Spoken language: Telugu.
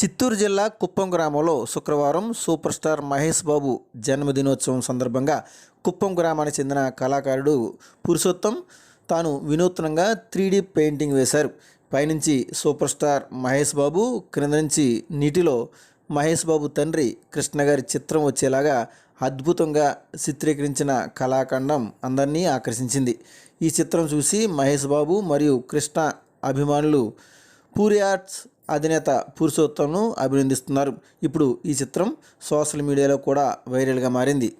చిత్తూరు జిల్లా కుప్పం గ్రామంలో శుక్రవారం సూపర్ స్టార్ మహేష్ బాబు జన్మదినోత్సవం సందర్భంగా కుప్పం గ్రామానికి చెందిన కళాకారుడు పురుషోత్తం తాను వినూత్నంగా త్రీడీ పెయింటింగ్ వేశారు. పైనుంచి సూపర్ స్టార్ మహేష్ బాబు క్రింద నుంచి నీటిలో మహేష్ బాబు తండ్రి కృష్ణ గారి చిత్రం వచ్చేలాగా అద్భుతంగా చిత్రీకరించిన కళాఖండం అందరినీ ఆకర్షించింది. ఈ చిత్రం చూసి మహేష్ బాబు మరియు కృష్ణ అభిమానులు పూరి ఆర్ట్స్ అధినేత పురుషోత్తంను అభినందిస్తున్నారు. ఇప్పుడు ఈ చిత్రం సోషల్ మీడియాలో కూడా వైరల్గా మారింది.